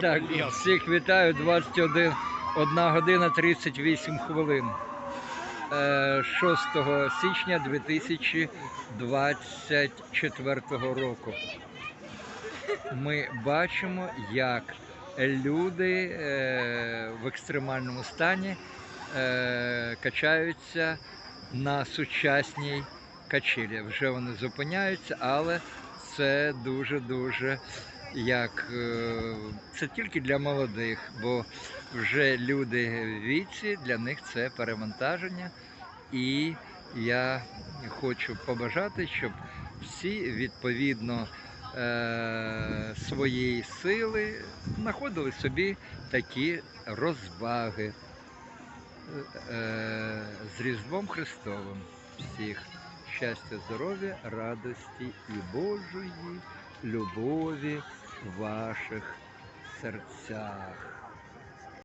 Так, всіх вітаю. 21 1 година 38 хвилин. Е, 6 січня 2024 року. Ми бачимо, як люди е, в екстремальному стані е, качаються на сучасній качелі. Вже вони зупиняються, але це дуже-дуже як е, це тільки для молодих, бо вже люди в віці, для них це перевантаження. І я хочу побажати, щоб всі відповідно е, своєї сили знаходили собі такі розваги е, з Різдвом Христовим всіх. Щастя, здоров'я, радості і Божої любові ваших серцях.